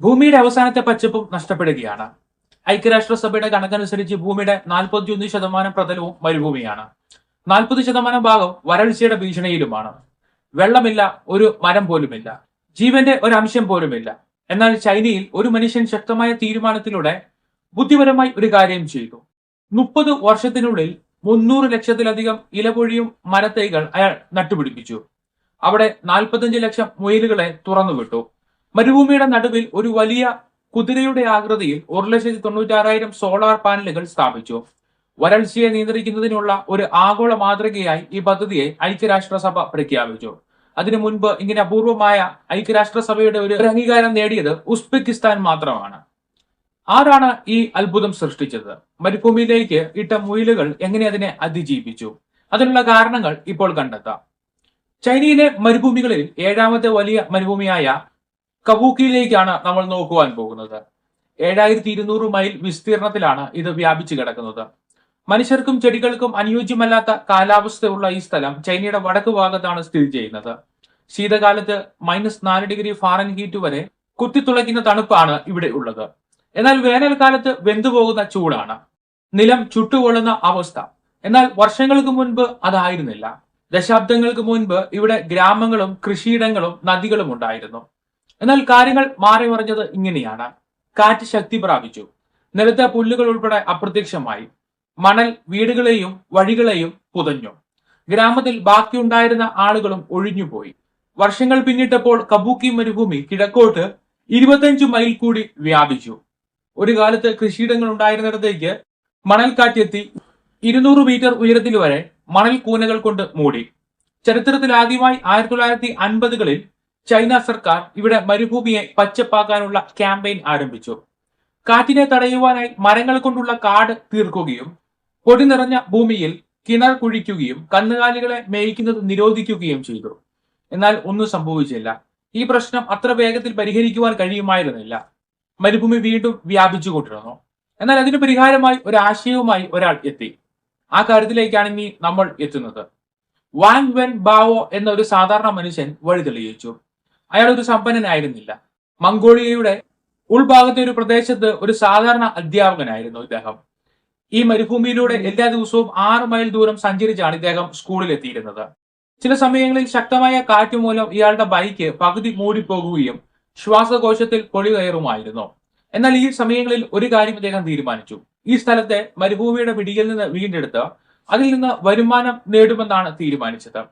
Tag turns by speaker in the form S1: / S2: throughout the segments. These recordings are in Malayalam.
S1: ഭൂമിയുടെ അവസാനത്തെ പച്ചപ്പും നഷ്ടപ്പെടുകയാണ്. ഐക്യരാഷ്ട്രസഭയുടെ കണക്കനുസരിച്ച് ഭൂമിയുടെ നാൽപ്പത്തിയൊന്ന് ശതമാനം പ്രതലവും മരുഭൂമിയാണ്. നാൽപ്പത് ശതമാനം ഭാഗം വരൾച്ചയുടെ ഭീഷണിയിലുമാണ്. വെള്ളമില്ല ഒരു മരം പോലുമില്ല. ജീവന്റെ ഒരു അംശം പോലുമില്ല. എന്നാൽ ചൈനയിൽ ഒരു മനുഷ്യൻ ശക്തമായ തീരുമാനത്തിലൂടെ ബുദ്ധിപരമായി ഒരു കാര്യം ചെയ്തു. മുപ്പത് വർഷത്തിനുള്ളിൽ മുന്നൂറ് ലക്ഷത്തിലധികം ഇലപൊഴിയും മരത്തൈകൾ അയാൾ നട്ടുപിടിപ്പിച്ചു. അവിടെ നാൽപ്പത്തഞ്ച് ലക്ഷം മുയലുകളെ തുറന്നുവിട്ടു. മരുഭൂമിയുടെ നടുവിൽ ഒരു വലിയ കുതിരയുടെ ആകൃതിയിൽ ഒരു ലക്ഷത്തി തൊണ്ണൂറ്റാറായിരം സോളാർ പാനലുകൾ സ്ഥാപിച്ചു. വരൾച്ചയെ നിയന്ത്രിക്കുന്നതിനുള്ള ഒരു ആഗോള മാതൃകയായി ഈ പദ്ധതിയെ ഐക്യരാഷ്ട്രസഭ പ്രഖ്യാപിച്ചു. അതിനു മുൻപ് ഇങ്ങനെ അപൂർവമായ ഐക്യരാഷ്ട്രസഭയുടെ ഒരു അംഗീകാരം നേടിയത് ഉസ്ബെക്കിസ്ഥാൻ മാത്രമാണ്. ആരാണ് ഈ അത്ഭുതം സൃഷ്ടിച്ചത്? മരുഭൂമിയിലേക്ക് ഇട്ട മുയിലുകൾ എങ്ങനെ അതിനെ അതിജീവിച്ചു? അതിനുള്ള കാരണങ്ങൾ ഇപ്പോൾ കണ്ടെത്താം. ചൈനയിലെ മരുഭൂമികളിൽ ഏഴാമത്തെ വലിയ മരുഭൂമിയായ കബൂക്കിയിലേക്കാണ് നമ്മൾ നോക്കുവാൻ പോകുന്നത്. ഏഴായിരത്തി ഇരുന്നൂറ് മൈൽ വിസ്തീർണത്തിലാണ് ഇത് വ്യാപിച്ചു കിടക്കുന്നത്. മനുഷ്യർക്കും ചെടികൾക്കും അനുയോജ്യമല്ലാത്ത കാലാവസ്ഥയുള്ള ഈ സ്ഥലം ചൈനയുടെ വടക്ക് ഭാഗത്താണ് സ്ഥിതി ചെയ്യുന്നത്. ശീതകാലത്ത് മൈനസ് നാല് ഡിഗ്രി ഫാറൻ ഹീറ്റ് വരെ കുത്തിത്തുളയ്ക്കുന്ന തണുപ്പാണ് ഇവിടെ ഉള്ളത്. എന്നാൽ വേനൽക്കാലത്ത് വെന്തുപോകുന്ന ചൂടാണ്. നിലം ചുട്ടുകൊള്ളുന്ന അവസ്ഥ. എന്നാൽ വർഷങ്ങൾക്ക് മുൻപ് അതായിരുന്നില്ല. ദശാബ്ദങ്ങൾക്ക് മുൻപ് ഇവിടെ ഗ്രാമങ്ങളും കൃഷിയിടങ്ങളും നദികളും ഉണ്ടായിരുന്നു. എന്നാൽ കാര്യങ്ങൾ മാറി മറിഞ്ഞത് ഇങ്ങനെയാണ്. കാറ്റ് ശക്തി പ്രാപിച്ചു. നിലത്തെ പുല്ലുകൾ ഉൾപ്പെടെ അപ്രത്യക്ഷമായി. മണൽ വീടുകളെയും വഴികളെയും പുതഞ്ഞു. ഗ്രാമത്തിൽ ബാക്കിയുണ്ടായിരുന്ന ആളുകളും ഒഴിഞ്ഞുപോയി. വർഷങ്ങൾ പിന്നിട്ടപ്പോൾ കബൂക്കി മരുഭൂമി കിഴക്കോട്ട് ഇരുപത്തഞ്ചു മൈൽ കൂടി വ്യാപിച്ചു. ഒരു കാലത്ത് കൃഷിയിടങ്ങൾ ഉണ്ടായിരുന്നിടത്തേക്ക് മണൽ മണൽക്കാറ്റെത്തി ഇരുന്നൂറ് മീറ്റർ ഉയരത്തിൽ വരെ മണൽ കൂനകൾ കൊണ്ട് മൂടി. ചരിത്രത്തിൽ ആദ്യമായി ആയിരത്തി തൊള്ളായിരത്തി അൻപതുകളിൽ ചൈന സർക്കാർ ഇവിടെ മരുഭൂമിയെ പച്ചപ്പാക്കാനുള്ള ക്യാമ്പയിൻ ആരംഭിച്ചു. കാറ്റിനെ തടയുവാനായി മരങ്ങൾ കൊണ്ടുള്ള കാട് തീർക്കുകയും പൊടി നിറഞ്ഞ ഭൂമിയിൽ കിണർ കുഴിക്കുകയും കന്നുകാലികളെ മേയിക്കുന്നത് നിരോധിക്കുകയും ചെയ്തു. എന്നാൽ ഒന്നും സംഭവിച്ചില്ല. ഈ പ്രശ്നം അത്ര വേഗത്തിൽ പരിഹരിക്കുവാൻ കഴിയുമായിരുന്നില്ല. മരുഭൂമി വീണ്ടും വ്യാപിച്ചുകൊണ്ടിരുന്നു. എന്നാൽ അതിന് പരിഹാരമായി ഒരു ആശയവുമായി ഒരാൾ എത്തി. ആ കാര്യത്തിലേക്കാണ് ഇനി നമ്മൾ എത്തുന്നത്. വാങ് വെൻ ബാവോ എന്ന ഒരു സാധാരണ മനുഷ്യൻ വഴി തെളിയിച്ചു അയാൾ ഒരു സമ്പന്നനായിരുന്നില്ല. മംഗോളിയയുടെ ഉൾഭാഗത്തെ ഒരു പ്രദേശത്ത് ഒരു സാധാരണ അധ്യാപകനായിരുന്നു ഇദ്ദേഹം. ഈ മരുഭൂമിയിലൂടെ എല്ലാ ദിവസവും ആറ് മൈൽ ദൂരം സഞ്ചരിച്ചാണ് ഇദ്ദേഹം സ്കൂളിൽ എത്തിയിരുന്നത് ചില സമയങ്ങളിൽ ശക്തമായ കാറ്റ് മൂലം ഇയാളുടെ ബൈക്ക് പകുതി മൂടിപ്പോകുകയും ശ്വാസകോശത്തിൽ പൊളി കയറുമായിരുന്നു എന്നാൽ ഈ സമയങ്ങളിൽ ഒരു കാര്യം ഇദ്ദേഹം തീരുമാനിച്ചു. ഈ സ്ഥലത്തെ മരുഭൂമിയുടെ പിടിയിൽ നിന്ന് വീണ്ടെടുത്ത് അതിൽ നിന്ന് വരുമാനം നേടുമെന്നാണ് തീരുമാനിച്ചത്.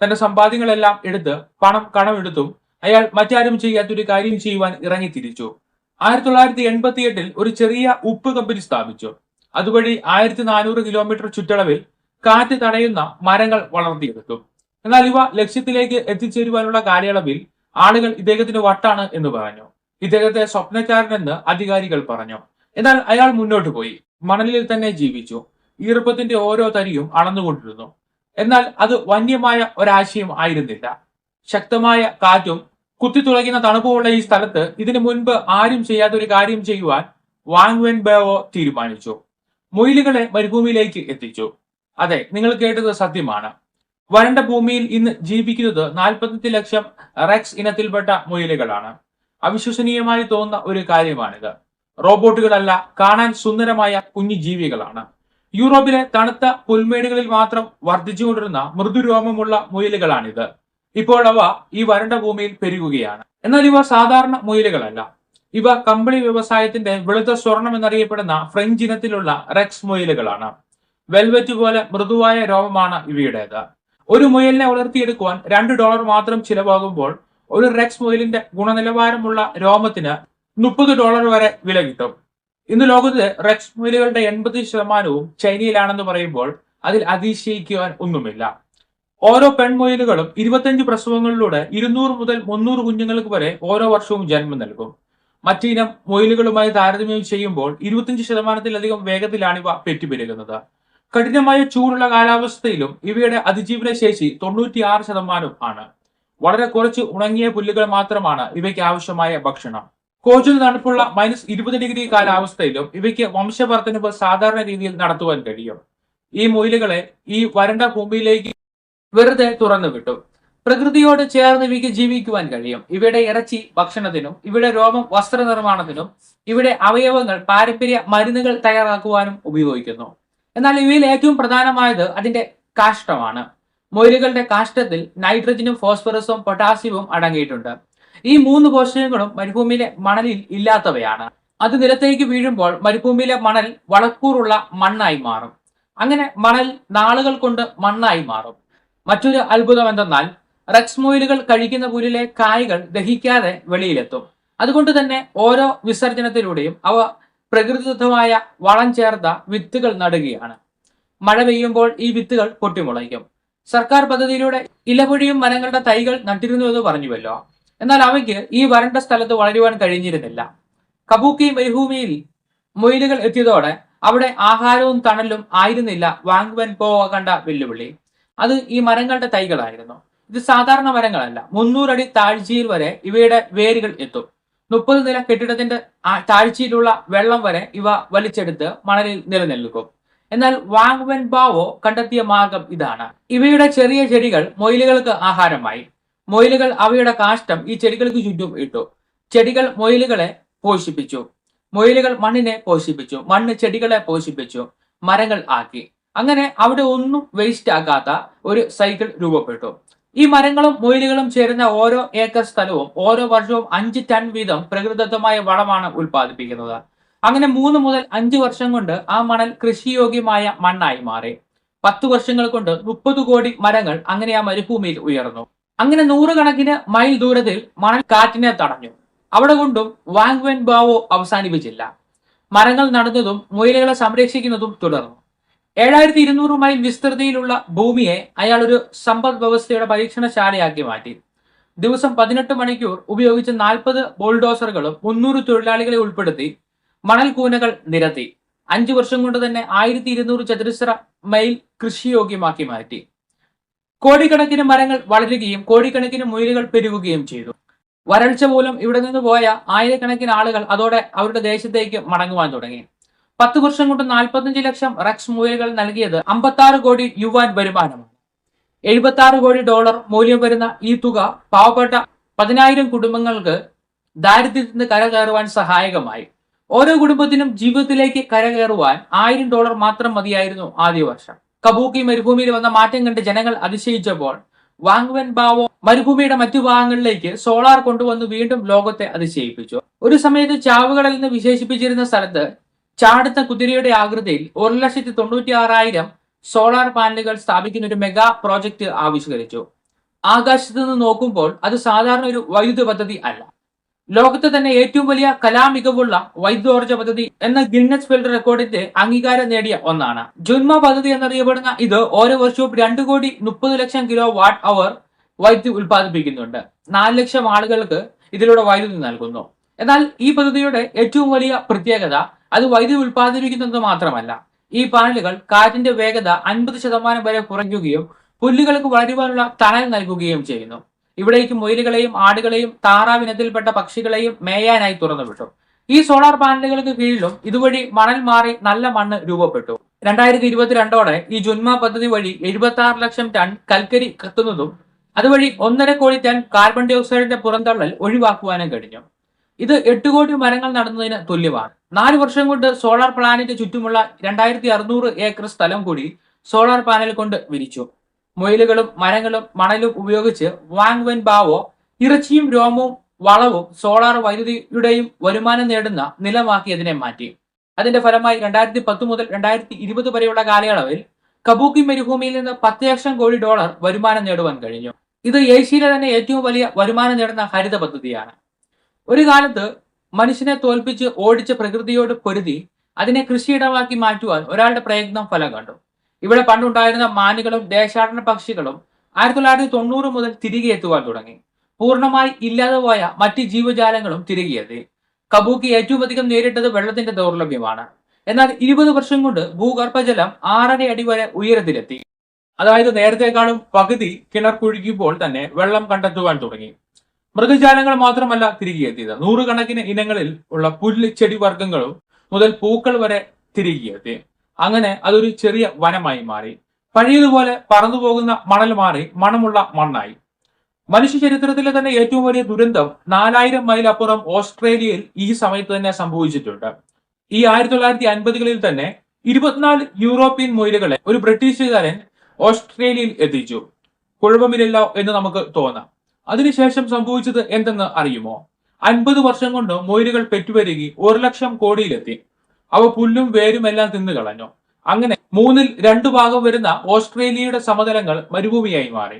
S1: തന്റെ സമ്പാദ്യങ്ങളെല്ലാം എടുത്ത് പണം കടമെടുത്തും അയാൾ മറ്റാരും ചെയ്യാത്തൊരു കാര്യം ചെയ്യുവാൻ ഇറങ്ങിത്തിരിച്ചു. ആയിരത്തി തൊള്ളായിരത്തി എൺപത്തി എട്ടിൽ ഒരു ചെറിയ ഉപ്പ് കമ്പനി സ്ഥാപിച്ചു. അതുവഴി ആയിരത്തി നാനൂറ് കിലോമീറ്റർ ചുറ്റളവിൽ കാറ്റ് തടയുന്ന മരങ്ങൾ വളർത്തിയെടുത്തു. എന്നാൽ ഇവ ലക്ഷ്യത്തിലേക്ക് എത്തിച്ചേരുവാനുള്ള കാലയളവിൽ ആളുകൾ ഇദ്ദേഹത്തിന് വട്ടാണ് എന്ന് പറഞ്ഞു. ഇദ്ദേഹത്തെ സ്വപ്നക്കാരനെന്ന് അധികാരികൾ പറഞ്ഞു. എന്നാൽ അയാൾ മുന്നോട്ട് പോയി. മണലിൽ തന്നെ ജീവിച്ചു. ഈർപ്പത്തിന്റെ ഓരോ തരിയും അളന്നുകൊണ്ടിരുന്നു. എന്നാൽ അത് വന്യമായ ഒരാശയം ആയിരുന്നില്ല. ശക്തമായ കാറ്റും കുത്തിത്തുളയ്ക്കുന്ന തണുപ്പുമുള്ള ഈ സ്ഥലത്ത് ഇതിനു മുൻപ് ആരും ചെയ്യാത്ത ഒരു കാര്യം ചെയ്യുവാൻ വാങ്വെൻ ബേവോ തീരുമാനിച്ചു. മുയിലുകളെ മരുഭൂമിയിലേക്ക് എത്തിച്ചു. അതെ നിങ്ങൾ കേട്ടത് സത്യമാണ്. വരണ്ട ഭൂമിയിൽ ഇന്ന് ജീവിക്കുന്നത് നാൽപ്പത്തി ലക്ഷം റെക്സ് ഇനത്തിൽപ്പെട്ട മുയിലുകളാണ്. അവിശ്വസനീയമായി തോന്നുന്ന ഒരു കാര്യമാണിത്. റോബോട്ടുകളല്ല കാണാൻ സുന്ദരമായ കുഞ്ഞു ജീവികളാണ് യൂറോപ്പിലെ തണുത്ത പുൽമേടുകളിൽ മാത്രം വർദ്ധിച്ചുകൊണ്ടിരുന്ന മൃദുരോമമുള്ള മുയലുകളാണിത്. ഇപ്പോൾ അവ ഈ വരണ്ട ഭൂമിയിൽ പെരുകുകയാണ്. എന്നാൽ ഇവ സാധാരണ മുയലുകളല്ല. ഇവ കമ്പിളി വ്യവസായത്തിന്റെ വെളുത്ത സ്വർണം എന്നറിയപ്പെടുന്ന ഫ്രഞ്ച് ഇനത്തിലുള്ള റെക്സ് മുയലുകളാണ്. വെൽവെറ്റ് പോലെ മൃദുവായ രോമമാണ് ഇവയുടേത്. ഒരു മുയലിനെ വളർത്തിയെടുക്കുവാൻ രണ്ട് ഡോളർ മാത്രം ചിലവാകുമ്പോൾ ഒരു റെക്സ് മുയലിന്റെ ഗുണനിലവാരമുള്ള രോമത്തിന് മുപ്പത് ഡോളർ വരെ വില കിട്ടും. ഇന്ന് ലോകത്ത് റെക്സ് മുയലുകളുടെ എൺപത് ശതമാനവും ചൈനയിലാണെന്ന് പറയുമ്പോൾ അതിൽ അതിശയിക്കുവാൻ ഒന്നുമില്ല. ഓരോ പെൺമുയലുകളും ഇരുപത്തഞ്ച് പ്രസവങ്ങളിലൂടെ ഇരുന്നൂറ് മുതൽ മുന്നൂറ് കുഞ്ഞുങ്ങൾക്ക് വരെ ഓരോ വർഷവും ജന്മം നൽകും. മറ്റിനം മുയലുകളുമായി താരതമ്യം ചെയ്യുമ്പോൾ ഇരുപത്തിയഞ്ച് ശതമാനത്തിലധികം വേഗത്തിലാണ് ഇവ പെറ്റുപെരുകുന്നത് കഠിനമായ ചൂടുള്ള കാലാവസ്ഥയിലും ഇവയുടെ അതിജീവന ശേഷി തൊണ്ണൂറ്റിയാറ് ശതമാനം ആണ്. വളരെ കുറച്ച് ഉണങ്ങിയ പുല്ലുകൾ മാത്രമാണ് ഇവയ്ക്ക് ആവശ്യമായ ഭക്ഷണം. കോച്ചിൽ തണുപ്പുള്ള മൈനസ് ഇരുപത് ഡിഗ്രി കാലാവസ്ഥയിലും ഇവയ്ക്ക് വംശവർദ്ധനവ് സാധാരണ രീതിയിൽ നടത്തുവാൻ കഴിയും. ഈ മുയലുകളെ ഈ വരണ്ട ഭൂമിയിലേക്ക് വെറുതെ തുറന്നു വിട്ടു. പ്രകൃതിയോട് ചേർന്ന് ഇവയ്ക്ക് ജീവിക്കുവാൻ കഴിയും. ഇവയുടെ ഇറച്ചി ഭക്ഷണത്തിനും ഇവിടെ രോമം വസ്ത്രനിർമ്മാണത്തിനും ഇവിടെ അവയവങ്ങൾ പാരമ്പര്യ മരുന്നുകൾ തയ്യാറാക്കുവാനും ഉപയോഗിക്കുന്നു. എന്നാൽ ഇവയിൽ ഏറ്റവും പ്രധാനമായത് അതിന്റെ കാഷ്ടമാണ്. മൊയിലുകളുടെ കാഷ്ടത്തിൽ നൈട്രജനും ഫോസ്ഫറസും പൊട്ടാസ്യവും അടങ്ങിയിട്ടുണ്ട്. ഈ മൂന്ന് പോഷകങ്ങളും മരുഭൂമിയിലെ മണലിൽ ഇല്ലാത്തവയാണ്. അത് നിലത്തേക്ക് വീഴുമ്പോൾ മരുഭൂമിയിലെ മണൽ വളക്കൂറുള്ള മണ്ണായി മാറും. അങ്ങനെ മണൽ നാളുകൾ കൊണ്ട് മണ്ണായി മാറും. മറ്റൊരു അത്ഭുതം എന്തെന്നാൽ റെക്സ് മൊയിലുകൾ കഴിക്കുന്ന പുല്ലിലെ കായ്കൾ ദഹിക്കാതെ വെളിയിലെത്തും. അതുകൊണ്ട് തന്നെ ഓരോ വിസർജനത്തിലൂടെയും അവ പ്രകൃതിദത്തമായ വളം ചേർത്ത വിത്തുകൾ നടുകയാണ്. മഴ പെയ്യുമ്പോൾ ഈ വിത്തുകൾ പൊട്ടിമുളയ്ക്കും. സർക്കാർ പദ്ധതിയിലൂടെ ഇലപൊഴിയും മരങ്ങളുടെ തൈകൾ നട്ടിരുന്നു എന്ന് പറഞ്ഞുവല്ലോ. എന്നാൽ അവയ്ക്ക് ഈ വരണ്ട സ്ഥലത്ത് വളരുവാൻ കഴിഞ്ഞിരുന്നില്ല. കബൂക്കി മരുഭൂമിയിൽ മൊയിലുകൾ എത്തിയതോടെ അവിടെ ആഹാരവും തണലും ആയിരുന്നില്ല വാങ്ങുവാൻ പോകണ്ട കണ്ട വെല്ലുവിളി. അത് ഈ മരങ്ങളുടെ തൈകളായിരുന്നു. ഇത് സാധാരണ മരങ്ങളല്ല. മുന്നൂറടി താഴ്ചയിൽ വരെ ഇവയുടെ വേരുകൾ എത്തും. മുപ്പത് നില കെട്ടിടത്തിന്റെ താഴ്ചയിലുള്ള വെള്ളം വരെ ഇവ വലിച്ചെടുത്ത് മണലിൽ നിലനിൽക്കും. എന്നാൽ വാങ്വൻ ബാവോ കണ്ടെത്തിയ മാർഗം ഇതാണ്. ഇവയുടെ ചെറിയ ചെടികൾ മൊയിലുകൾക്ക് ആഹാരമായി. മൊയിലുകൾ അവയുടെ കാഷ്ടം ഈ ചെടികൾക്ക് ചുറ്റും ഇട്ടു. ചെടികൾ മൊയിലുകളെ പോഷിപ്പിച്ചു. മൊയിലുകൾ മണ്ണിനെ പോഷിപ്പിച്ചു. മണ്ണ് ചെടികളെ പോഷിപ്പിച്ചു. മരങ്ങൾ ആക്കി. അങ്ങനെ അവിടെ ഒന്നും വേസ്റ്റ് ആക്കാത്ത ഒരു സൈക്കിൾ രൂപപ്പെട്ടു. ഈ മരങ്ങളും മൊയിലുകളും ചേരുന്ന ഓരോ ഏക്കർ സ്ഥലവും ഓരോ വർഷവും അഞ്ച് ടൺ വീതം പ്രകൃതിദത്തമായ വളമാണ് ഉൽപ്പാദിപ്പിക്കുന്നത്. അങ്ങനെ മൂന്ന് മുതൽ അഞ്ച് വർഷം കൊണ്ട് ആ മണൽ കൃഷിയോഗ്യമായ മണ്ണായി മാറി. പത്ത് വർഷങ്ങൾ കൊണ്ട് മുപ്പത് കോടി മരങ്ങൾ അങ്ങനെ ആ മരുഭൂമിയിൽ ഉയർന്നു. അങ്ങനെ നൂറുകണക്കിന് മൈൽ ദൂരത്തിൽ മണൽ കാറ്റിനെ തടഞ്ഞു. അവിടെ കൊണ്ടും വാങ്വൻ ബാവോ അവസാനിപ്പിച്ചില്ല. മരങ്ങൾ നടന്നതും മുയലുകളെ സംരക്ഷിക്കുന്നതും തുടർന്നു. ഏഴായിരത്തി ഇരുന്നൂറ് മൈൽ വിസ്തൃതിയിലുള്ള ഭൂമിയെ അയാൾ ഒരു സമ്പദ് വ്യവസ്ഥയുടെ പരീക്ഷണശാലയാക്കി മാറ്റി. ദിവസം പതിനെട്ട് മണിക്കൂർ ഉപയോഗിച്ച് നാൽപ്പത് ബോൾഡോസറുകളും മുന്നൂറ് തൊഴിലാളികളെ ഉൾപ്പെടുത്തി മണൽ കൂനകൾ നിരത്തി. അഞ്ചു വർഷം കൊണ്ട് തന്നെ ആയിരത്തി ഇരുന്നൂറ് ചതുരശ്ര മൈൽ കൃഷിയോഗ്യമാക്കി മാറ്റി. കോടിക്കണക്കിന് മരങ്ങൾ വളരുകയും കോടിക്കണക്കിന് മുയലുകൾ പെരുകുകയും ചെയ്തു. വരൾച്ച പോലും ഇവിടെ നിന്ന് പോയ ആയിരക്കണക്കിന് ആളുകൾ അതോടെ അവരുടെ ദേശത്തേക്ക് മടങ്ങുവാൻ തുടങ്ങി. പത്ത് വർഷം കൊണ്ട് നാൽപ്പത്തഞ്ച് ലക്ഷം റക്സ് മുയലുകൾ നൽകിയത് അമ്പത്തി കോടി യുവാൻ വരുമാനമാണ് എഴുപത്തി കോടി ഡോളർ മൂല്യം വരുന്ന ഈ തുക പാവപ്പെട്ട പതിനായിരം കുടുംബങ്ങൾക്ക് ദാരിദ്ര്യത്തിൽ നിന്ന് കരകയറുവാൻ സഹായകമായി. ഓരോ കുടുംബത്തിനും ജീവിതത്തിലേക്ക് കരകയറുവാൻ ആയിരം ഡോളർ മാത്രം മതിയായിരുന്നു ആദ്യ വർഷം. കബൂക്കി മരുഭൂമിയിൽ വന്ന മാറ്റം കണ്ട് ജനങ്ങൾ അതിശയിച്ചപ്പോൾ വാങ്വൻ ബാവോ മരുഭൂമിയുടെ മറ്റു ഭാഗങ്ങളിലേക്ക് സോളാർ കൊണ്ടുവന്ന് വീണ്ടും ലോകത്തെ അതിശയിപ്പിച്ചു. ഒരു സമയത്ത് ചാവുകളിൽ നിന്ന് വിശേഷിപ്പിച്ചിരുന്ന സ്ഥലത്ത് ചാടുന്ന കുതിരയുടെ ആകൃതിയിൽ ഒരു ലക്ഷത്തി തൊണ്ണൂറ്റി ആറായിരം സോളാർ പാനലുകൾ സ്ഥാപിക്കുന്ന ഒരു മെഗാ പ്രോജക്റ്റ് ആവിഷ്കരിച്ചു. ആകാശത്ത് നിന്ന് നോക്കുമ്പോൾ അത് സാധാരണ ഒരു വൈദ്യുത പദ്ധതി അല്ല. ലോകത്തെ തന്നെ ഏറ്റവും വലിയ കലാമികവുള്ള വൈദ്യോർജ പദ്ധതി എന്ന ഗിന്നസ് വേൾഡ് റെക്കോർഡിന്റെ അംഗീകാരം നേടിയ ഒന്നാണ്. ജുന്മ പദ്ധതി എന്നറിയപ്പെടുന്ന ഇത് ഓരോ വർഷവും രണ്ട് കോടി മുപ്പത് ലക്ഷം കിലോ വാട്ട് അവർ വൈദ്യുതി ഉൽപ്പാദിപ്പിക്കുന്നുണ്ട്. നാല് ലക്ഷം ആളുകൾക്ക് ഇതിലൂടെ വൈദ്യുതി നൽകുന്നു. എന്നാൽ ഈ പദ്ധതിയുടെ ഏറ്റവും വലിയ പ്രത്യേകത അത് വൈദ്യുതി ഉൽപ്പാദിപ്പിക്കുന്നത് മാത്രമല്ല. ഈ പാനലുകൾ കാറ്റിന്റെ വേഗത അൻപത് ശതമാനം വരെ കുറയ്ക്കുകയും പുല്ലുകൾക്ക് വളരുവാനുള്ള തണൽ നൽകുകയും ചെയ്യുന്നു. ഇവിടേക്ക് മുയലുകളെയും ആടുകളെയും താറാവിനത്തിൽപ്പെട്ട പക്ഷികളെയും മേയാനായി തുറന്നുവിട്ടു. ഈ സോളാർ പാനലുകൾക്ക് കീഴിലും ഇതുവഴി മണൽ മാറി നല്ല മണ്ണ് രൂപപ്പെട്ടു. രണ്ടായിരത്തി ഇരുപത്തിരണ്ടോടെ ഈ ജുന്മ പദ്ധതി വഴി എഴുപത്തി ആറ് ലക്ഷം ടൺ കൽക്കരി കത്തുന്നതും അതുവഴി ഒന്നര കോടി ടൺ കാർബൺ ഡൈ ഓക്സൈഡിന്റെ പുറന്തള്ളൽ ഒഴിവാക്കുവാനും കഴിഞ്ഞു. ഇത് എട്ട് കോടി മരങ്ങൾ നടുന്നതിന് തുല്യമാണ്. നാല് വർഷം കൊണ്ട് സോളാർ പ്ലാനറ്റ് ചുറ്റുമുള്ള രണ്ടായിരത്തി അറുന്നൂറ് ഏക്കർ സ്ഥലം കൂടി സോളാർ പാനൽ കൊണ്ട് വിരിച്ചു. മുയലുകളും മരങ്ങളും മണലും ഉപയോഗിച്ച് വാങ്വൻ ബാവോ ഇറച്ചിയും രോമവും വളവും സോളാർ വൈദ്യുതിയുടെയും വരുമാനം നേടുന്ന നിലമാക്കി അതിനെ മാറ്റി. അതിന്റെ ഫലമായി രണ്ടായിരത്തി പത്ത് മുതൽ രണ്ടായിരത്തി ഇരുപത് വരെയുള്ള കാലയളവിൽ കബൂക്കി മരുഭൂമിയിൽ നിന്ന് പത്ത് ലക്ഷം കോടി ഡോളർ വരുമാനം നേടുവാൻ കഴിഞ്ഞു. ഇത് ഏഷ്യയിലെ തന്നെ ഏറ്റവും വലിയ വരുമാനം നേടുന്ന ഹരിത പദ്ധതിയാണ്. ഒരു കാലത്ത് മനുഷ്യനെ തോൽപ്പിച്ച് ഓടിച്ച പ്രകൃതിയോട് പൊരുതി അതിനെ കൃഷിയിടമാക്കി മാറ്റുവാൻ ഒരാളുടെ പ്രയത്നം ഫലം കണ്ടു. ഇവിടെ പണ്ടുണ്ടായിരുന്ന മാനുകളും ദേശാടന പക്ഷികളും ആയിരത്തി തൊള്ളായിരത്തി തൊണ്ണൂറ് മുതൽ തിരികെ എത്തുവാൻ തുടങ്ങി. പൂർണമായി ഇല്ലാതെ പോയ മറ്റ് ജീവജാലങ്ങളും തിരികെയെത്തി കബൂക്ക് ഏറ്റവും അധികം നേരിട്ടത് വെള്ളത്തിന്റെ ദൗർലഭ്യമാണ്. എന്നാൽ ഇരുപത് വർഷം കൊണ്ട് ഭൂഗർഭജലം ആറര അടി വരെ ഉയരത്തിലെത്തി. അതായത് നേരത്തെക്കാളും പകുതി കിണർ കുഴിക്കുമ്പോൾ തന്നെ വെള്ളം കണ്ടെത്തുവാൻ തുടങ്ങി. മൃഗജാലങ്ങൾ മാത്രമല്ല തിരികെ എത്തിയത്. നൂറുകണക്കിന് ഇനങ്ങളിൽ ഉള്ള പുല്ല് ചെടി വർഗങ്ങളും മുതൽ പൂക്കൾ വരെ തിരികെ എത്തി. അങ്ങനെ അതൊരു ചെറിയ വനമായി മാറി. പഴയതുപോലെ പറന്നു പോകുന്ന മണൽ മാറി മണമുള്ള മണ്ണായി. മനുഷ്യ ചരിത്രത്തിലെ തന്നെ ഏറ്റവും വലിയ ദുരന്തം നാലായിരം മൈൽ അപ്പുറം ഓസ്ട്രേലിയയിൽ ഈ സമയത്ത് തന്നെ സംഭവിച്ചിട്ടുണ്ട്. ഈ ആയിരത്തി തൊള്ളായിരത്തി അൻപതുകളിൽ തന്നെ ഇരുപത്തിനാല് യൂറോപ്യൻ മൊയിലുകളെ ഒരു ബ്രിട്ടീഷുകാരൻ ഓസ്ട്രേലിയയിൽ എത്തിച്ചു. കുഴപ്പമില്ലല്ലോ എന്ന് നമുക്ക് തോന്നാം. അതിനുശേഷം സംഭവിച്ചത് എന്തെന്ന് അറിയുമോ? അൻപത് വർഷം കൊണ്ട് മൊയിലുകൾ പെറ്റുപെരുകി ഒരു ലക്ഷം കോടിയിലെത്തി. അവ പുല്ലും വേരും എല്ലാം തിന്നു കളഞ്ഞു. അങ്ങനെ മൂന്നിൽ രണ്ടു ഭാഗം വരുന്ന ഓസ്ട്രേലിയയുടെ സമതലങ്ങൾ മരുഭൂമിയായി മാറി.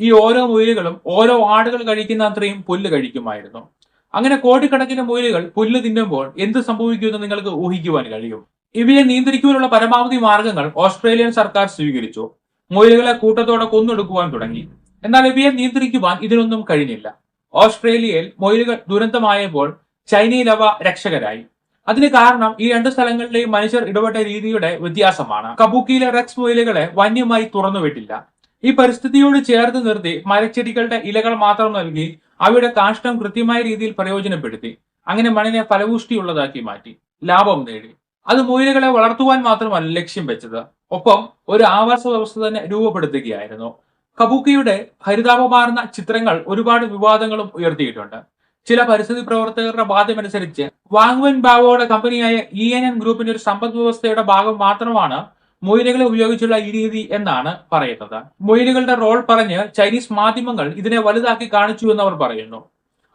S1: ഈ ഓരോ മുയലുകളും ഓരോ ആടുകൾ കഴിക്കുന്ന അത്രയും പുല്ല് കഴിക്കുമായിരുന്നു. അങ്ങനെ കോടിക്കണക്കിന് മുയലുകൾ പുല്ല് തിന്നുമ്പോൾ എന്ത് സംഭവിക്കുമെന്ന് നിങ്ങൾക്ക് ഊഹിക്കുവാൻ കഴിയും. ഇവയെ നിയന്ത്രിക്കുവാനുള്ള പരമാവധി മാർഗങ്ങൾ ഓസ്ട്രേലിയൻ സർക്കാർ സ്വീകരിച്ചു. മുയലുകളെ കൂട്ടത്തോടെ കൊന്നൊടുക്കുവാൻ തുടങ്ങി. എന്നാൽ ഇവയെ നിയന്ത്രിക്കുവാൻ ഇതിനൊന്നും കഴിഞ്ഞില്ല. ഓസ്ട്രേലിയയിൽ മൊയിലുകൾ ദുരന്തമായപ്പോൾ ചൈനയിൽ അവ രക്ഷകരായി. അതിന് കാരണം ഈ രണ്ട് സ്ഥലങ്ങളിലെയും മനുഷ്യർ ഇടപെട്ട രീതിയുടെ വ്യത്യാസമാണ്. കബൂക്കിയിലെ റെക്സ് മൊയിലുകളെ വന്യമായി തുറന്നുവിട്ടില്ല. ഈ പരിസ്ഥിതിയോട് ചേർത്ത് നിർത്തി മരച്ചെടികളുടെ ഇലകൾ മാത്രം നൽകി അവയുടെ കാഷ്ടം കൃത്യമായ രീതിയിൽ പ്രയോജനപ്പെടുത്തി. അങ്ങനെ മണ്ണിനെ ഫലപുഷ്ടിയുള്ളതാക്കി മാറ്റി. ലാഭം നേടി. അത് മൊയിലുകളെ വളർത്തുവാൻ മാത്രമല്ല ലക്ഷ്യം വെച്ചത്. ഒപ്പം ഒരു ആവാസ വ്യവസ്ഥ തന്നെ രൂപപ്പെടുത്തുകയായിരുന്നു. കബൂക്കിയുടെ ഹരിതാപമാർന്ന ചിത്രങ്ങൾ ഒരുപാട് വിവാദങ്ങളും ഉയർത്തിയിട്ടുണ്ട്. ചില പരിസ്ഥിതി പ്രവർത്തകരുടെ വാദമനുസരിച്ച് വാങ്വൻ ബാവോയുടെ കമ്പനിയായ ഇ എൻ എൻ ഗ്രൂപ്പിന്റെ ഒരു സമ്പദ് വ്യവസ്ഥയുടെ ഭാഗം മാത്രമാണ് മൊയിലുകളെ ഉപയോഗിച്ചുള്ള ഈ രീതി എന്നാണ് പറയുന്നത് മൊയിലുകളുടെ റോൾ പറഞ്ഞ് ചൈനീസ് മാധ്യമങ്ങൾ ഇതിനെ വലുതാക്കി കാണിച്ചു എന്ന് അവർ പറയുന്നു.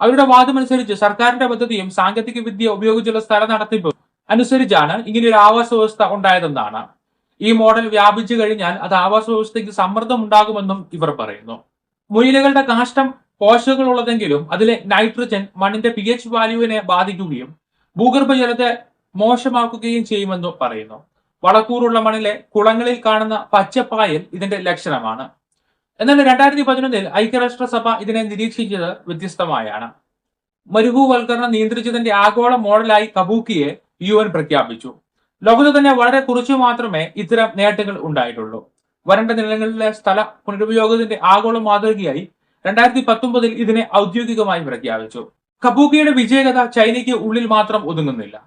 S1: അവരുടെ വാദമനുസരിച്ച് സർക്കാരിന്റെ പദ്ധതിയും സാങ്കേതിക വിദ്യ ഉപയോഗിച്ചുള്ള സ്ഥല നടത്തിപ്പും അനുസരിച്ചാണ് ഇങ്ങനെ ഒരു ആവാസ വ്യവസ്ഥ ഉണ്ടായതെന്നാണ്. ഈ മോഡൽ വ്യാപിച്ചു കഴിഞ്ഞാൽ അത് ആവാസ വ്യവസ്ഥയ്ക്ക് സമ്മർദ്ദം ഉണ്ടാകുമെന്നും ഇവർ പറയുന്നു. മുയിലുകളുടെ കാഷ്ടം പോഷകങ്ങളുള്ളതെങ്കിലും അതിലെ നൈട്രജൻ മണ്ണിന്റെ പി എച്ച് വാല്യൂവിനെ ബാധിക്കുകയും ഭൂഗർഭജലത്തെ മോശമാക്കുകയും ചെയ്യുമെന്നും പറയുന്നു. വളക്കൂറുള്ള മണ്ണിലെ കുളങ്ങളിൽ കാണുന്ന പച്ചപ്പായൽ ഇതിന്റെ ലക്ഷണമാണ്. എന്നാൽ രണ്ടായിരത്തി പതിനൊന്നിൽ ഐക്യരാഷ്ട്രസഭ ഇതിനെ നിരീക്ഷിച്ചത് വ്യത്യസ്തമായാണ്. മരുഭൂവൽക്കരണം നിയന്ത്രിച്ചതിന്റെ ആഗോള മോഡലായി കബൂക്കിയെ യു പ്രഖ്യാപിച്ചു. ലോകത്ത് തന്നെ വളരെ കുറച്ചു മാത്രമേ ഇത്തരം നേട്ടങ്ങൾ ഉണ്ടായിട്ടുള്ളൂ. വരണ്ട നിലങ്ങളിലെ സ്ഥല പുനരുപയോഗത്തിന്റെ ആഗോള മാതൃകയായി രണ്ടായിരത്തി പത്തൊമ്പതിൽ ഇതിനെ ഔദ്യോഗികമായി പ്രഖ്യാപിച്ചു. കബൂക്കിയുടെ വിജയകഥ ചൈനയ്ക്ക് ഉള്ളിൽ മാത്രം ഒതുങ്ങുന്നില്ല.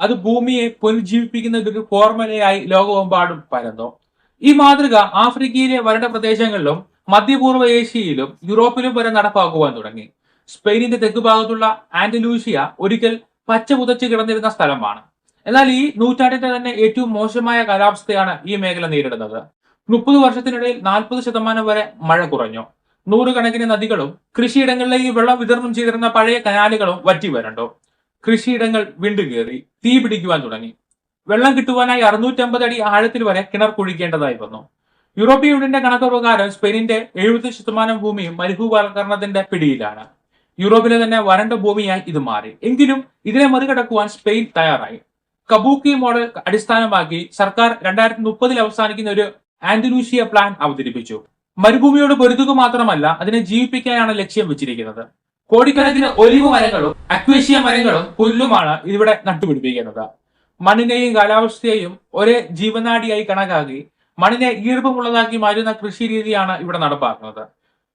S1: അത് ഭൂമിയെ പുനരുജ്ജീവിപ്പിക്കുന്ന ഒരു ഫോർമുലയായി ലോകമെമ്പാടും പരന്നു. ഈ മാതൃക ആഫ്രിക്കയിലെ വരണ്ട പ്രദേശങ്ങളിലും മധ്യപൂർവ ഏഷ്യയിലും യൂറോപ്പിലും വരെ നടപ്പാക്കുവാൻ തുടങ്ങി. സ്പെയിനിന്റെ തെക്ക് ഭാഗത്തുള്ള ആന്റലൂഷ്യ ഒരിക്കൽ പച്ച പുതച്ച് കിടന്നിരുന്ന സ്ഥലമാണ്. എന്നാൽ ഈ നൂറ്റാണ്ടിന്റെ തന്നെ ഏറ്റവും മോശമായ കാലാവസ്ഥയാണ് ഈ മേഖല നേരിടുന്നത്. മുപ്പത് വർഷത്തിനിടയിൽ നാൽപ്പത് ശതമാനം വരെ മഴ കുറഞ്ഞു. നൂറുകണക്കിന് നദികളും കൃഷിയിടങ്ങളിലേക്ക് വെള്ളം വിതരണം ചെയ്തിരുന്ന പഴയ കനാലുകളും വറ്റി വരണ്ടു. കൃഷിയിടങ്ങൾ വിണ്ടുകേറി തീ പിടിക്കുവാൻ തുടങ്ങി. വെള്ളം കിട്ടുവാനായി അറുന്നൂറ്റമ്പത് അടി ആഴത്തിൽ വരെ കിണർ കുഴിക്കേണ്ടതായി വന്നു. യൂറോപ്യൻ യൂണിയന്റെ കണക്ക് പ്രകാരം സ്പെയിനിന്റെ എഴുപത് ശതമാനം ഭൂമിയും മരുഭൂവൽക്കരണത്തിന്റെ പിടിയിലാണ്. യൂറോപ്പിലെ തന്നെ വരണ്ട ഭൂമിയായി ഇത് മാറി. എങ്കിലും ഇതിനെ മറികടക്കുവാൻ സ്പെയിൻ തയ്യാറായി. കബൂക്കി മോഡൽ അടിസ്ഥാനമാക്കി സർക്കാർ രണ്ടായിരത്തി മുപ്പതിൽ അവസാനിക്കുന്ന ഒരു ആന്റലൂഷ്യ പ്ലാൻ അവതരിപ്പിച്ചു. മരുഭൂമിയോട് പൊരുതുക മാത്രമല്ല അതിനെ ജീവിപ്പിക്കാനാണ് ലക്ഷ്യം വെച്ചിരിക്കുന്നത്. കോടിക്കണക്കിന് ഒലിവ് മരങ്ങളും അക്വേഷ്യ മരങ്ങളും പുല്ലുമാണ് ഇവിടെ നട്ടുപിടിപ്പിക്കുന്നത്. മണ്ണിനെയും കാലാവസ്ഥയെയും ഒരേ ജീവനാടിയായി കണക്കാക്കി മണ്ണിനെ ഈർപ്പമുള്ളതാക്കി മാറ്റുന്ന കൃഷി രീതിയാണ് ഇവിടെ നടപ്പാക്കുന്നത്.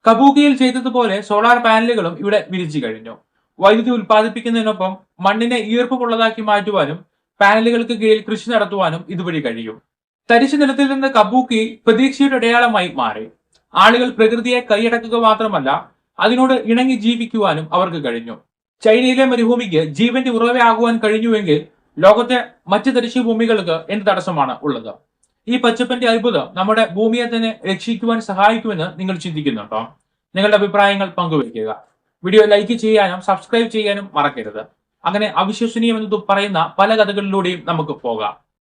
S1: കബൂക്കിയിൽ ചെയ്തതുപോലെ സോളാർ പാനലുകളും ഇവിടെ വിരിച്ചു കഴിഞ്ഞു. വൈദ്യുതി ഉൽപ്പാദിപ്പിക്കുന്നതിനൊപ്പം മണ്ണിനെ ഈർപ്പമുള്ളതാക്കി മാറ്റുവാനും പാനലുകൾക്ക് കീഴിൽ കൃഷി നടത്തുവാനും ഇതുവഴി കഴിയും. തരിശു നിലത്തിൽ നിന്ന് കബൂക്കി പ്രതീക്ഷയുടെ അടയാളമായി മാറി. ആളുകൾ പ്രകൃതിയെ കൈയടക്കുക മാത്രമല്ല അതിനോട് ഇണങ്ങി ജീവിക്കുവാനും അവർക്ക് കഴിഞ്ഞു. ചൈനയിലെ മരുഭൂമിക്ക് ജീവന്റെ ഉറവയാകുവാൻ കഴിഞ്ഞുവെങ്കിൽ ലോകത്തെ മറ്റ് തരിശു ഭൂമികൾക്ക് എന്ത് തടസ്സമാണ് ഉള്ളത്? ഈ പച്ചപ്പന്റെ അത്ഭുതം നമ്മുടെ ഭൂമിയെ തന്നെ രക്ഷിക്കുവാൻ സഹായിക്കുമെന്ന് നിങ്ങൾ ചിന്തിക്കുന്നുണ്ടോ? നിങ്ങളുടെ അഭിപ്രായങ്ങൾ പങ്കുവയ്ക്കുക. വീഡിയോ ലൈക്ക് ചെയ്യാനും സബ്സ്ക്രൈബ് ചെയ്യാനും മറക്കരുത്. അങ്ങനെ അവിശ്വസനീയമെന്ന് പറയുന്ന പല കഥകളിലൂടെയും നമുക്ക് പോകാം.